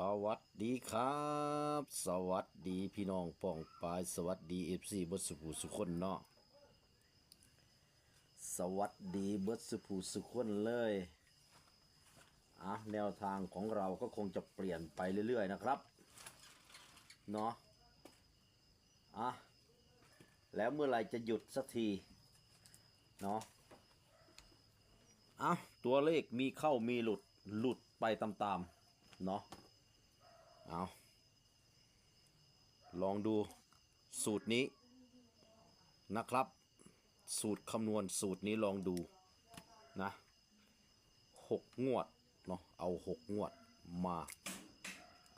สวัสดีครับ สวัสดีพี่น้องป้องปายสวัสดีเอฟซีบัสสุภูสุคนเนาะสวัสดีเบัสสุภูสุคนเลยอะแนวทางของเราก็คงจะเปลี่ยนไปเรื่อย ๆ นะครับเนาะอะแล้วเมื่อไรจะหยุดสักทีเนาะอะตัวเลขมีเข้ามีหลุดหลุดไปตามๆเนาะ เอาลองดูสูตรนี้นะครับ สูตรคำนวณสูตรนี้ลองดูนะหกงวดเนาะเอาหกงวดมา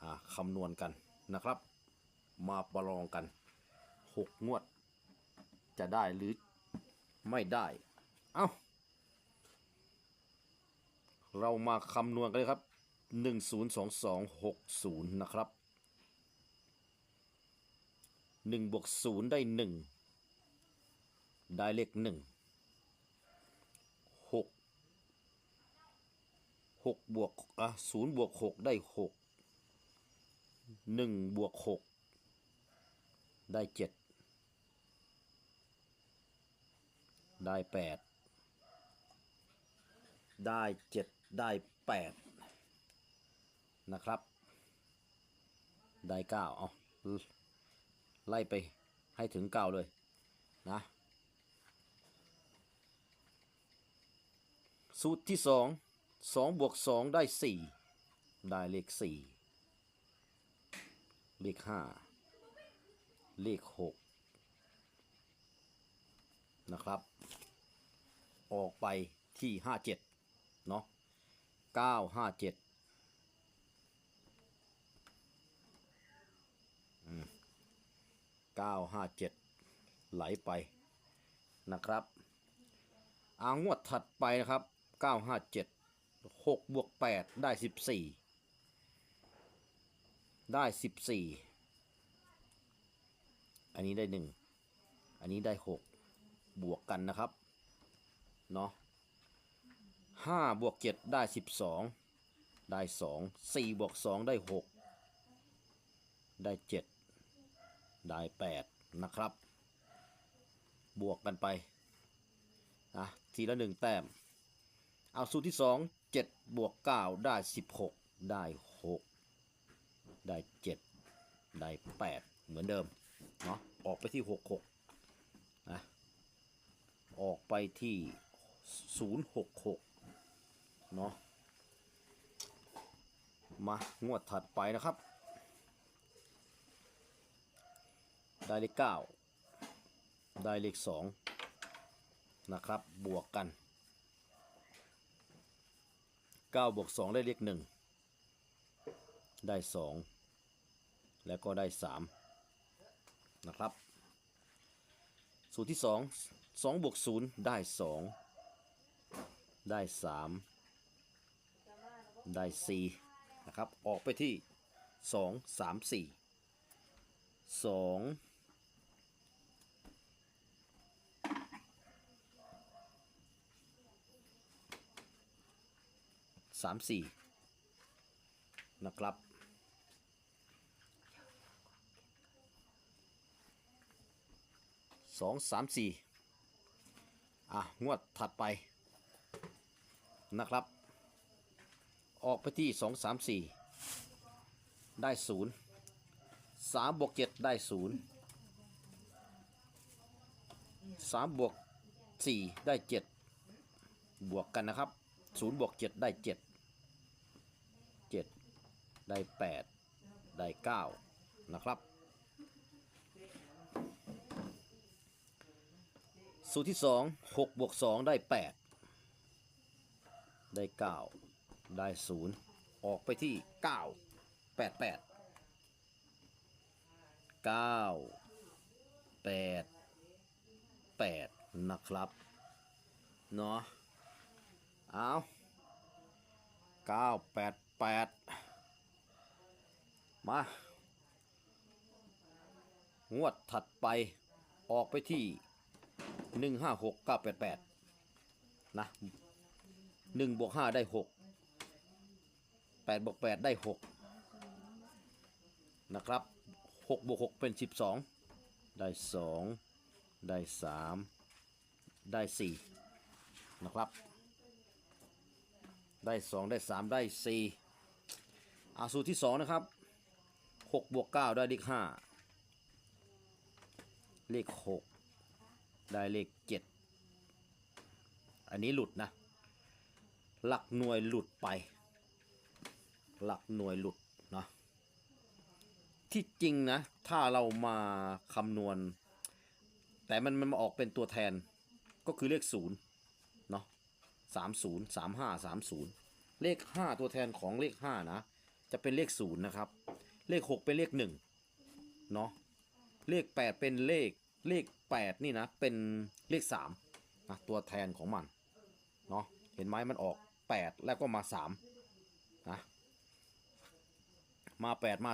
อ่าคำนวณกันนะครับ มาประลองกันหกงวด จะได้หรือไม่ได้ เอาเรามาคำนวณกันเลยครับ หนึ่งศูนย์สองสองหกศูนย์นะครับหนึ่งบวกศูนย์ได้หนึ่งได้เลขหนึ่งหกหกบวกอะศูนย์บวกหกได้หกหนึ่งบวกหกได้เจ็ดได้แปดได้เจ็ดได้แปด นะครับ ได้เก้าเอาไล่ไปให้ถึงเก้าเลยนะสูตรที่สองสองบวกสองได้สี่ได้เลขสี่เลขห้าเลขหกนะครับ ออกไปที่ห้าเจ็ดเนาะเก้าห้าเจ็ด เก้าห้าเจ็ดไหลไปนะครับอางวดถัดไปนะครับเก้าห้าเจ็ดหกบวกแปดได้สิบสี่ได้สิบสี่อันนี้ได้หนึ่งอันนี้ได้หกบวกกันนะครับ เนาะห้าบวกเจ็ดได้สิบสองได้สองสี่บวกสองได้หกได้เจ็ด ได้แปดนะครับ บวกกันไปนะทีละหนึ่งแต้ม เอาสูตรที่สองเจ็ดบวกเก้าได้สิบหกได้หกได้เจ็ดได้แปดเหมือนเดิมเนาะออกไปที่หกหกนะออกไปที่ศูนย์หกหกเนาะมางวดถัดไปนะครับ ได้เลขเก้าได้เลขสองนะครับ บวกกันเก้าบวกสองได้เลขหนึ่งได้สองแล้วก็ได้สามนะครับ สูตรที่สองสองบวกศูนย์ได้สองได้สามได้สี่นะครับ ออกไปที่สองสามสี่สอง สามสี่นะครับ สองสามสี่อะ งวดถัดไปนะครับ ออกไปที่สองสามสี่ได้ศูนย์สามบวกเจ็ดได้ศูนย์สามบวกสี่ได้เจ็ดบวกกันนะครับศูนย์บวกเจ็ดได้เจ็ดเจ็ด ได้แปดได้เก้านะครับ สูตรที่สองหกบวกสองได้แปดได้เก้าได้ศูนย์ออกไปที่เก้าแปดแปดเก้าแปดแปดนะครับ เนาะเอาเก้าแปดแปด มา งวดถัดไปออกไปที่หนึ่งห้าหกเก้าแปดแปดนะหนึ่งบวกห้าได้หกแปดบวกแปดได้หกนะครับหกบวกหกเป็นสิบสองได้สองได้สามได้สี่นะครับ ได้สองได้สามได้สี่อาสูตรที่สองนะครับ หกบวกเก้าได้เลขห้าเลขหกได้เลขเจ็ดอันนี้หลุดนะ หลักหน่วยหลุดไป หลักหน่วยหลุดนะที่จริงนะ ถ้าเรามาคำนวณ แต่มันมันมาออกเป็นตัวแทนก็คือเลขศูนย์เนาะสามศูนย์สามห้าสามศูนย์เลขห้าตัวแทนของเลขห้านะ จะเป็นเลขศูนย์นะครับ เลขหกเป็นเลขหนึ่งเนาะเลขแปดเป็นเลขเลขแปดนี่นะเป็นเลขสามนะตัวแทนของมันเนาะเห็นไหมมันออก8แล้วก็มา3นะมา8มา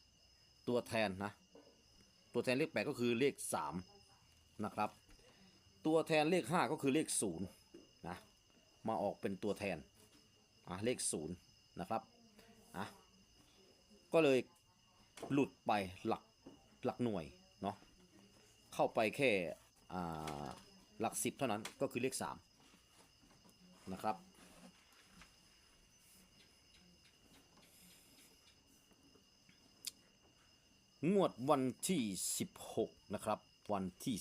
3ตัวแทนนะตัวแทนเลข8ก็คือเลข3นะครับตัวแทนเลข5ก็คือเลข0นะมาออกเป็นตัวแทนอะเลข0นะครับ ก็เลยหลุดไปหลักหลักหน่วยเนาะเข้าไปแค่หลัก10เท่านั้นก็คือเลข3นะครับ งวดวันที่ 16 นะครับ วันที่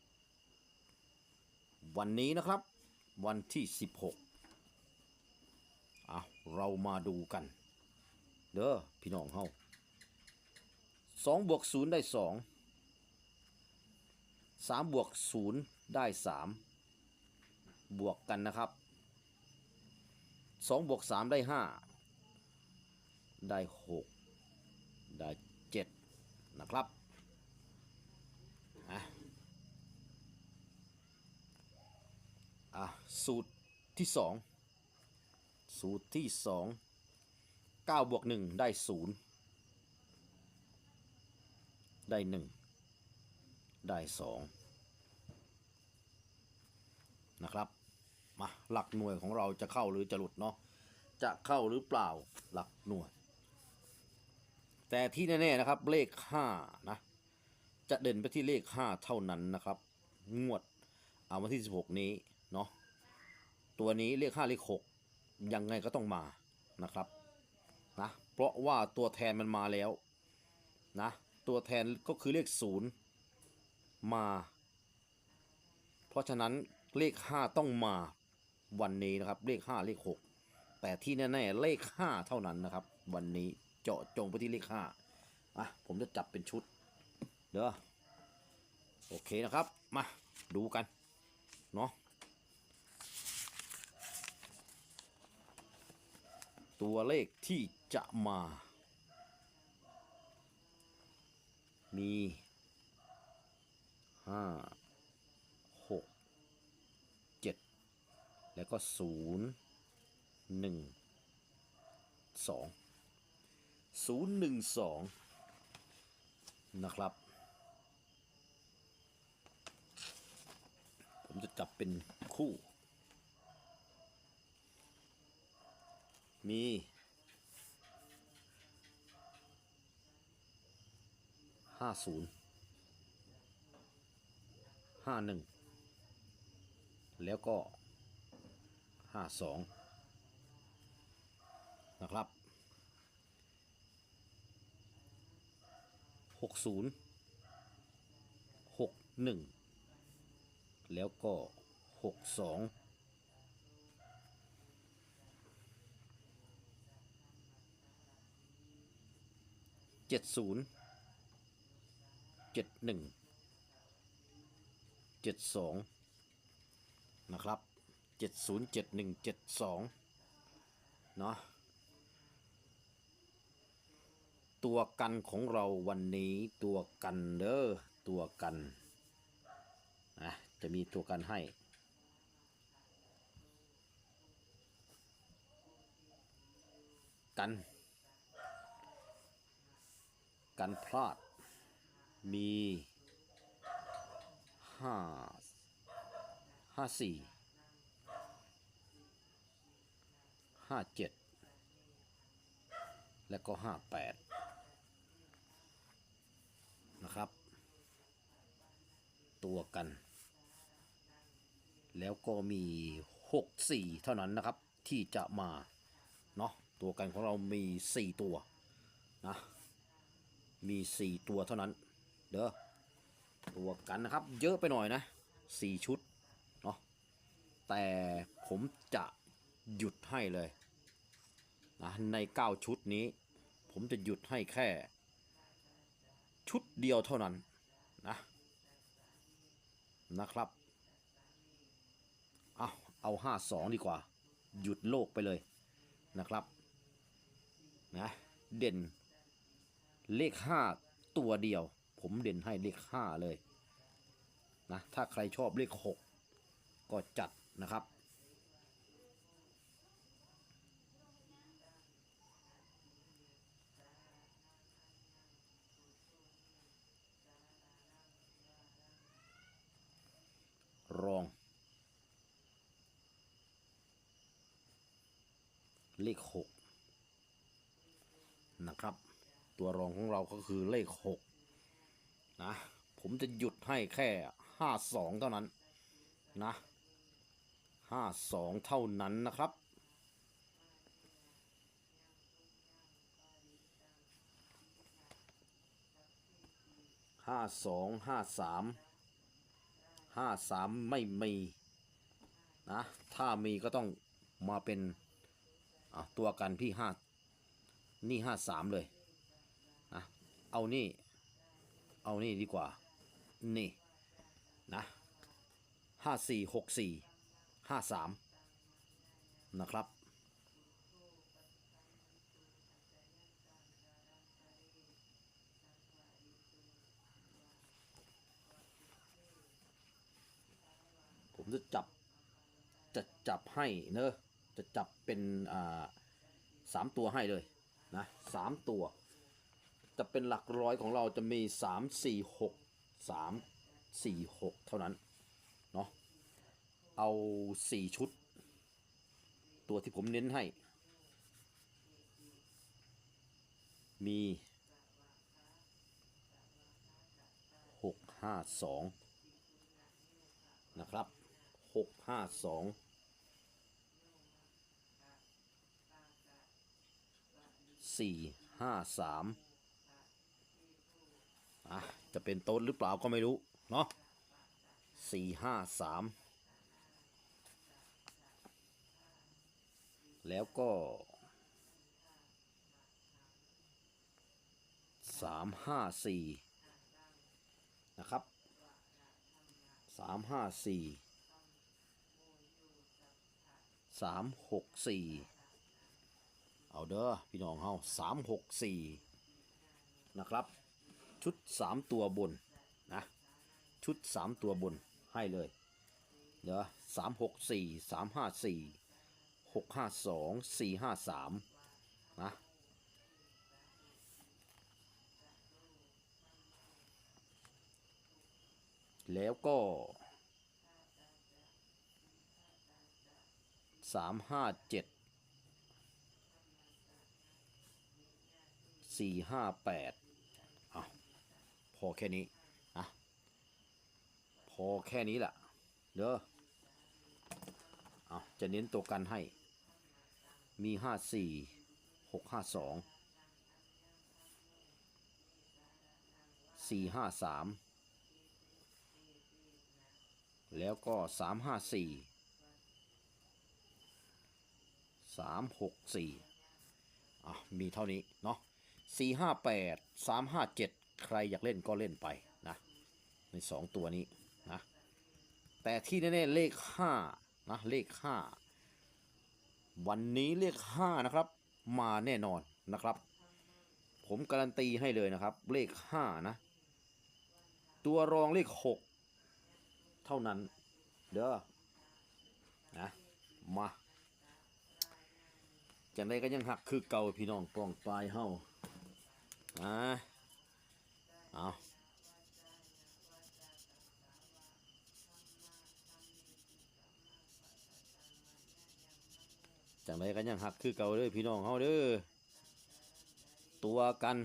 16 วันนี้นะครับ วันที่ 16อะเรามาดูกัน เด้อพี่น้องเฮา2บวก0ได้2 3บวก0ได้3บวกกันนะครับสองบวกสามได้ห้าได้หกได้เจ็ดนะครับอะอะสูตรที่สองสูตรที่สอง เก้าบวกหนึ่งได้ศูนย์ได้หนึ่งได้สองนะครับ มาหลักหน่วยของเราจะเข้าหรือจะหลุดเนาะ จะเข้าหรือเปล่าหลักหน่วย แต่ที่แน่ๆนะครับเลข 5 นะ จะเด่นไปที่เลข 5 เท่านั้นนะครับ งวดเอาวันที่ 16 นี้เนาะ ตัวนี้เลข 5 เลข 6 ยังไงก็ต้องมานะครับ นะ เพราะว่าตัวแทนมันมาแล้วนะ ตัวแทนก็คือเลข0มา เพราะฉะนั้นเลข 5 ต้องมาวันนี้นะครับ เลข 5 เลข 6 แต่ที่แน่ๆเลข 5 เท่านั้นนะครับ วันนี้เจาะจงไปที่เลข 5 อะ ผมจะจับเป็นชุด เด้อโอเคนะครับ มาดูกัน เนาะตัวเลขที่ จะมา มีห้าหกเจ็ดแล้วก็ศูนย์หนึ่งสองศูนย์หนึ่งสองนะครับ ผมจะจับเป็นคู่ มี ห้าศูนย์ห้าหนึ่งแล้วก็ห้าสองนะครับหกศูนย์หกหนึ่งแล้วก็หกสองเจ็ดศูนย์ เจ็ดหนึ่งเจ็ดสองนะครับเจ็ดศูนย์เจ็ดหนึ่งเจ็ดสองเนาะตัวกันของเราวันนี้ตัวกันเด้อตัวกันอะจะมีตัวกันให้กัน กันพลาด มีห้าห้าสี่ห้าเจ็ดและก็ห้าแปดนะครับ ตัวกัน แล้วก็มีหกสี่เท่านั้นนะครับ ที่จะมาเนาะตัวกันของเรามีสี่ตัวนะมีสี่ตัวเท่านั้น เด้อตัวกันนะครับ เยอะไปหน่อยนะสี่ชุดเนาะแต่ผมจะหยุดให้เลยนะในเก้าชุดนี้ ผมจะหยุดให้แค่ ชุดเดียวเท่านั้นนะนะครับเอาเอาห้าสองดีกว่า หยุดโลกไปเลยนะครับนะเด่นเลขห้าตัวเดียว ผมเด่นให้เลขห้าเลยนะถ้าใครชอบเลขหกก็จัดนะครับ รอง เลขหกนะครับ ตัวรองของเราก็คือเลขหก นะ ผมจะหยุดให้แค่ห้าสองเท่านั้น นะห้าสองเท่านั้นนะครับ ห้าสองห้าสามห้าสามไม่มีนะ ถ้ามีก็ต้องมาเป็นตัวกันพี่ห้านี่ห้าสามเลยนะ เอานี่ เอานี่ดีกว่า นี่ นะห้าสี่หกสี่ห้าสามนะครับ ผมจะจับ จะจับให้เนอะ จะจับเป็น อ่าสามตัวให้เลย นะสามตัว จะเป็นหลักร้อยของเราจะมีสามสี่หกสามสี่หกเท่านั้น เนาะเอาสี่ชุด ตัวที่ผมเน้นให้ มีหกห้าสองนะครับหกห้าสองสี่ห้าสาม อะจะเป็นโต๊ดหรือเปล่าก็ไม่รู้ เนาะสี่ห้าสามแล้วก็สามห้าสี่นะครับสามห้าสี่สามหกสี่เอาเด้อพี่น้องเฮาสามหกสี่นะครับ ชุดสามตัวบนนะชุดสามตัวบนให้เลยเดี๋ยวสามหกสี่สามห้าสี่หกห้าสองสี่ห้าสามนะแล้วก็สามห้าเจ็ดสี่ห้าแปด อแค่นี้นะพอแค่นี้แหละเด้อเอาจะเน้นตัวกันให้ มีห้าสี่หกห้าสองสี่ห้าสามแล้วก็สามห้าสี่สามหกสี่อะมีเท่านี้เนาะสี่ห้าแปดสามห้าเจ็ด ใครอยากเล่นก็เล่นไปนะในสองตัวนี้นะแต่ที่แน่ๆเลขห้านะเลขห้าวันนี้เลขห้านะครับมาแน่นอนนะครับ ผมการันตีให้เลยนะครับ เลขห้านะตัวรองเลขหกเท่านั้นเด้อนะมาจังได้ก็ยังหักคือเก่าพี่น้องกองปลายเฮาอ่า เอาจังได้ก็ยังหักคือเก่าเด้อพี่น้องเฮาเด้อตัวกัน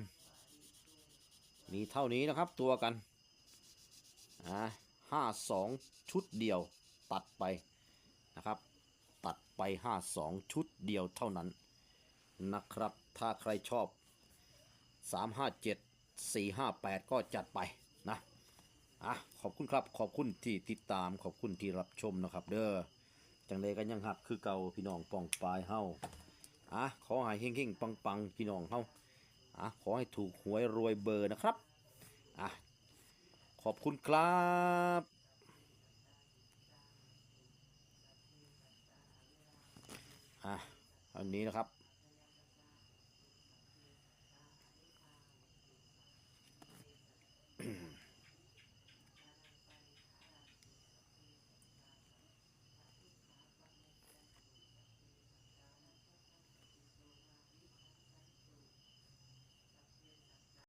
มีเท่านี้นะครับตัวกันอ่าห้าสองชุดเดียวตัดไปนะครับ ตัดไปห้าสองชุดเดียวเท่านั้นนะครับ ถ้าใครชอบสามห้าเจ็ด สี่ห้าแปดก็จัดไปนะอะขอบคุณครับขอบคุณที่ติดตามขอบคุณที่รับชมนะครับ เด้อจังเลยกันยังหักคือเก่าพี่น้องปองปลายเฮาอะขอให้เฮงๆปังๆพี่น้องเฮาอะขอให้ถูกหวยรวยเบอร์นะครับอะขอบคุณครับอะอันนี้นะครับ